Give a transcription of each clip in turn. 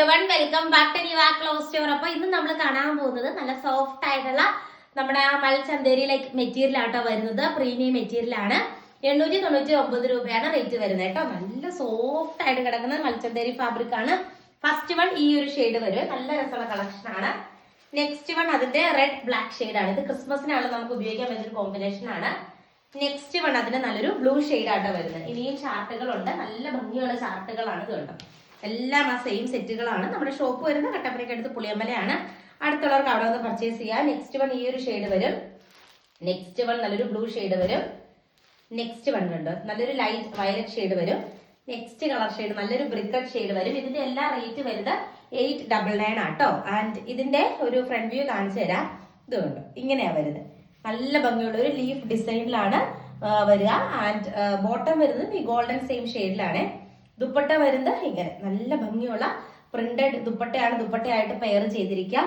Every one welcome back to new close store അപ്പൊ ഇന്ന് നമ്മൾ കാണാൻ പോകുന്നത് നല്ല സോഫ്റ്റ് ആയിട്ടുള്ള നമ്മുടെ ആ മൽചന്തേരി ലൈക്ക് മെറ്റീരിയൽ ആട്ടോ വരുന്നത്. പ്രീമിയം മെറ്റീരിയൽ ആണ്. എണ്ണൂറ്റി തൊണ്ണൂറ്റി ഒമ്പത് രൂപയാണ് റേറ്റ് വരുന്നത് കേട്ടോ. നല്ല സോഫ്റ്റ് ആയിട്ട് കിടക്കുന്ന മൽച്ചന്തേരി ഫാബ്രിക് ആണ്. ഫസ്റ്റ് വൺ ഈ ഒരു ഷെയ്ഡ് വരും നല്ല രസമുള്ള കളക്ഷൻ ആണ്. നെക്സ്റ്റ് വൺ അതിന്റെ റെഡ് ബ്ലാക്ക് ഷെയ്ഡ് ആണ്. ഇത് ക്രിസ്മസിനാണ് നമുക്ക് ഉപയോഗിക്കാൻ പറ്റുന്ന കോമ്പിനേഷൻ ആണ്. നെക്സ്റ്റ് വൺ അതിന്റെ നല്ലൊരു ബ്ലൂ ഷെയ്ഡ് ആട്ടോ വരുന്നത്. ഇനിയും ചാർട്ടുകളുണ്ട് നല്ല ഭംഗിയുള്ള ചാർട്ടുകളാണ് ഇത് കണ്ടോ എല്ലാം ആ സെയിം സെറ്റുകളാണ് നമ്മുടെ ഷോപ്പ് വരുന്ന കട്ടപ്പനയ്ക്ക് അടുത്ത് പുളിയമ്പലയാണ്. അടുത്തുള്ളവർക്ക് അവിടെ വന്ന് പർച്ചേസ് ചെയ്യാം. നെക്സ്റ്റ് വൺ ഈ ഒരു ഷെയ്ഡ് വരും. നെക്സ്റ്റ് വൺ നല്ലൊരു ബ്ലൂ ഷെയ്ഡ് വരും. നെക്സ്റ്റ് വൺ ഉണ്ട് നല്ലൊരു ലൈറ്റ് വയലറ്റ് ഷെയ്ഡ് വരും. നെക്സ്റ്റ് കളർ ഷെയ്ഡ് നല്ലൊരു ബ്രിക്കറ്റ് ഷെയ്ഡ് വരും. ഇതിന്റെ എല്ലാ റേറ്റ് വരുന്നത് എയ്റ്റ് ഡബിൾ നയൻ ആട്ടോ ആൻഡ് ഇതിന്റെ ഒരു ഫ്രണ്ട് വ്യൂ കാണിച്ചു തരാം. കണ്ടോ. ഇങ്ങനെയാ വരുന്നത്. നല്ല ഭംഗിയുള്ള ഒരു ലീഫ് ഡിസൈനിലാണ് വരിക. ആൻഡ് ബോട്ടം വരുന്നത് ഈ ഗോൾഡൻ സെയിം ഷെയ്ഡിലാണ് ദുപ്പട്ട വരുന്നത് ഇങ്ങനെ നല്ല ഭംഗിയുള്ള പ്രിന്റഡ് ദുപ്പട്ടയാണ് ദുപ്പട്ടയായിട്ട് പെയർ ചെയ്തിരിക്കുക.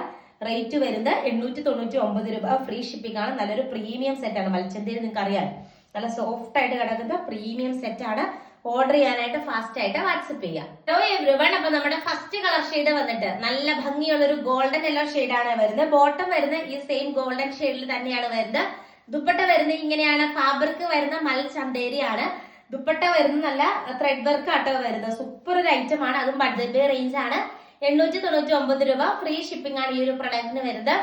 റേറ്റ് വരുന്നത് എണ്ണൂറ്റി തൊണ്ണൂറ്റി ഒമ്പത് രൂപ ഫ്രീ ഷിപ്പിംഗ് ആണ്. നല്ലൊരു പ്രീമിയം സെറ്റ് ആണ്. മത്സ്യന്തേരി നിങ്ങൾക്ക് അറിയാം നല്ല സോഫ്റ്റ് ആയിട്ട് കിടക്കുന്ന പ്രീമിയം സെറ്റ് ആണ്. ഓർഡർ ചെയ്യാനായിട്ട് ഫാസ്റ്റ് ആയിട്ട് വാട്സപ്പ് ചെയ്യാം. ഹലോ എവ്രി വൺ അപ്പൊ നമ്മുടെ ഫസ്റ്റ് കളർ ഷെയ്ഡ് വന്നിട്ട് നല്ല ഭംഗിയുള്ള ഒരു ഗോൾഡൻ യെല്ലോ ആണ് വരുന്നത്. ബോട്ടം വരുന്നത് ഈ സെയിം ഗോൾഡൻ ഷെയ്ഡിൽ തന്നെയാണ് വരുന്നത്. ദുപ്പട്ട വരുന്നത് ഇങ്ങനെയാണ്. ഫാബ്രിക് വരുന്ന മൽ ചന്തേരിയാണ് ദുപ്പട്ട വരുന്ന നല്ല ത്രെഡ് വർക്ക് ആട്ടോ വരുന്നത്. സൂപ്പർ ഒരു ഐറ്റം ആണ്. അതും ബഡ്ജറ്റ് റേഞ്ച് ആണ്. എണ്ണൂറ്റി തൊണ്ണൂറ്റി ഒമ്പത് രൂപ. ഫ്രീ ഷിപ്പിംഗ് ആണ് ഈ ഒരു പ്രൊഡക്റ്റിന് വരുന്നത്.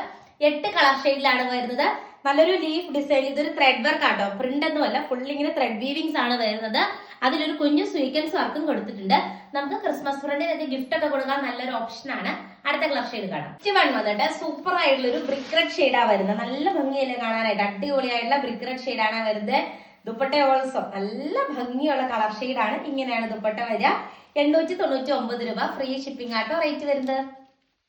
എട്ട് കളർ ഷെയ്ഡിലാണ് വരുന്നത്. നല്ലൊരു ലീഫ് ഡിസൈൻ ഇതൊരു ത്രെഡ് വർക്ക് ആട്ടോ. പ്രിന്റ് ഒന്നുമല്ല ഫുൾ ഇങ്ങനെ ത്രെഡ് വീവിങ്സ് ആണ് വരുന്നത്. അതിലൊരു കുഞ്ഞു സ്വീക്കൻസ് വർക്കും കൊടുത്തിട്ടുണ്ട്. നമുക്ക് ക്രിസ്മസ് ഫ്രണ്ടിനൊക്കെ ഗിഫ്റ്റ് ഒക്കെ കൊടുക്കാൻ നല്ലൊരു ഓപ്ഷൻ ആണ്. അടുത്ത കളർ ഷെയ്ഡ് കാണാം. വൺ വന്നിട്ട് സൂപ്പർ ആയിട്ടുള്ള ഒരു ബ്രിക്ക് റെഡ് ഷെയ്ഡാ വരുന്നത്. നല്ല ഭംഗിയല്ലേ കാണാനായിട്ട്. അടിപൊളിയായിട്ടുള്ള ബ്രിക്ക് റെഡ് ഷെയ്ഡാണ് വരുന്നത്. ദുപ്പട്ട ഓൾസോ. നല്ല ഭംഗിയുള്ള കളർ ഷെയ്ഡാണ് ഇങ്ങനെയാണ് ദുപ്പട്ട വരിക. എണ്ണൂറ്റി തൊണ്ണൂറ്റി ഒമ്പത് രൂപ. ഫ്രീ ഷിപ്പിംഗ് ആട്ടോ. റേറ്റ് വരുന്നത്?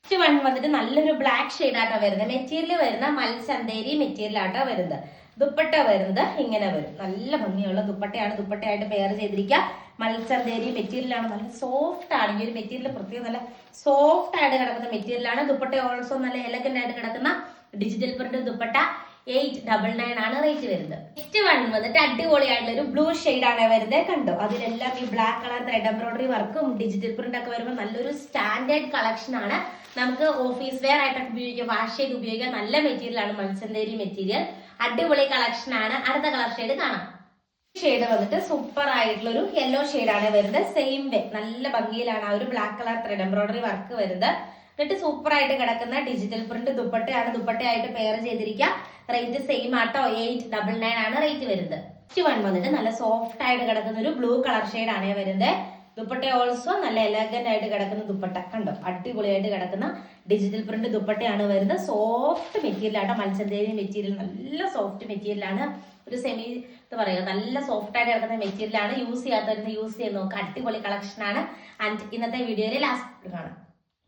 നെക്സ്റ്റ് വൺ വന്നിട്ട് നല്ലൊരു ബ്ലാക്ക് ഷെയ്ഡ് ആട്ടോ വരുന്നത്. മെറ്റീരിയൽ വരുന്ന മൽസന്തേരി മെറ്റീരിയൽ ആട്ടോ വരുന്നത്. ദുപ്പട്ട വരുന്നത് ഇങ്ങനെ വരും. നല്ല ഭംഗിയുള്ള ദുപ്പട്ടയാണ്. ദുപ്പട്ടയായിട്ട് പെയർ ചെയ്തിരിക്കുക. മത്സന്തേരി മെറ്റീരിയലാണ് നല്ല സോഫ്റ്റ് ആണ്. ഈ ഒരു മെറ്റീരിയൽ പ്രത്യേകം നല്ല സോഫ്റ്റ് ആയിട്ട് കിടക്കുന്ന മെറ്റീരിയലാണ് ദുപ്പട്ട ഓൾസോ നല്ല എലഗന്റ് ആയിട്ട് കിടക്കുന്ന digital print dupatta. Eight double nine ആണ് റേറ്റ് വരുന്നത്. നെക്സ്റ്റ് വൺ വന്നിട്ട് അടിപൊളിയായിട്ടുള്ള ഒരു ബ്ലൂ ഷെയ്ഡ് ആണ് വരുന്നത്. കണ്ടോ? അതിലെല്ലാം ഈ ബ്ലാക്ക് കളർ ത്രെഡ് എംബ്രോയിഡറി വർക്കും ഡിജിറ്റൽ പ്രിന്റ് ഒക്കെ വരുമ്പോൾ നല്ലൊരു സ്റ്റാൻഡേർഡ് കളക്ഷൻ ആണ്. നമുക്ക് ഓഫീസ് വെയർ ആയിട്ടൊക്കെ ഉപയോഗിക്കാം വാഷ് ചെയ്ത് ഉപയോഗിക്കാം. നല്ല മെറ്റീരിയൽ ആണ് മത്സ്യന്തേരി മെറ്റീരിയൽ അടിപൊളി കളക്ഷൻ ആണ്. അടുത്ത കളർ ഷെയ്ഡ് കാണാം. ഷെയ്ഡ് വന്നിട്ട് സൂപ്പർ ആയിട്ടുള്ള ഒരു യെല്ലോ ഷെയ്ഡ് ആണ് വരുന്നത്. സെയിം വേ നല്ല ഭംഗിയിലാണ് ആ ഒരു black colour thread embroidery work വരുന്നത്. എന്നിട്ട് സൂപ്പർ ആയിട്ട് കിടക്കുന്ന ഡിജിറ്റൽ പ്രിന്റ് ദുപ്പട്ടയാണ്. ദുപ്പട്ടയായിട്ട് പെയർ ചെയ്തിരിക്കുക റേറ്റ് സെയിം ആട്ടോ. എയ്റ്റ് ഡബിൾ നയൻ ആണ് റേറ്റ് വരുന്നത്. നെക്സ്റ്റ് വൺ വന്നിട്ട് നല്ല സോഫ്റ്റ് ആയിട്ട് കിടക്കുന്ന ഒരു ബ്ലൂ കളർ ഷെയ്ഡ് ആണ് വരുന്നത് ദുപ്പട്ട ഓൾസോ നല്ല എലഗന്റ് ആയിട്ട് കിടക്കുന്ന ദുപ്പട്ട. കണ്ടോ? അടിപൊളിയായിട്ട് കിടക്കുന്ന ഡിജിറ്റൽ പ്രിന്റ് ദുപ്പട്ടയാണ് വരുന്നത്. സോഫ്റ്റ് മെറ്റീരിയൽ ആട്ടോ. മത്സ്യന്തേരി മെറ്റീരിയൽ നല്ല സോഫ്റ്റ് മെറ്റീരിയൽ ആണ്. ഒരു സെമി എന്ന് പറയുക നല്ല സോഫ്റ്റ് ആയിട്ട് കിടക്കുന്ന മെറ്റീരിയൽ ആണ്. യൂസ് ചെയ്യാത്തവരുന്ന് യൂസ് ചെയ്ത് നോക്കുക അടിപൊളി കളക്ഷൻ ആണ്. ആൻഡ് ഇന്നത്തെ വീഡിയോയിൽ ലാസ്റ്റ് കാണാം.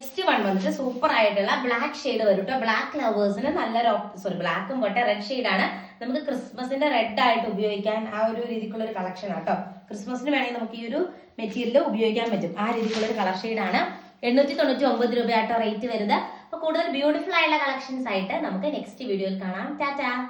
നെക്സ്റ്റ് വൺ വന്നിട്ട് സൂപ്പർ ആയിട്ടുള്ള ബ്ലാക്ക് ഷെയ്ഡ് വരും കേട്ടോ ബ്ലാക്ക് ലവേഴ്സിന് നല്ലൊരു സോറി ബ്ലാക്കും പോട്ടെ റെഡ് ഷെയ്ഡ് ആണ്. നമുക്ക് ക്രിസ്മസിന്റെ റെഡ് ആയിട്ട് ഉപയോഗിക്കാൻ ആ ഒരു രീതിക്കുള്ള ഒരു കളക്ഷൻ ആട്ടോ ക്രിസ്മസിന് വേണമെങ്കിൽ നമുക്ക് ഈ ഒരു മെറ്റീരിയൽ ഉപയോഗിക്കാൻ പറ്റും. ആ രീതിക്കുള്ള ഒരു കളർ ഷെയ്ഡ് ആണ്. എണ്ണൂറ്റി തൊണ്ണൂറ്റി ഒമ്പത് രൂപയാട്ടോ റേറ്റ് വരുന്നത്. അപ്പൊ കൂടുതൽ ബ്യൂട്ടിഫുൾ ആയിട്ടുള്ള കളക്ഷൻസ് ആയിട്ട് നമുക്ക് നെക്സ്റ്റ് വീഡിയോയിൽ കാണാം. ടാറ്റാ.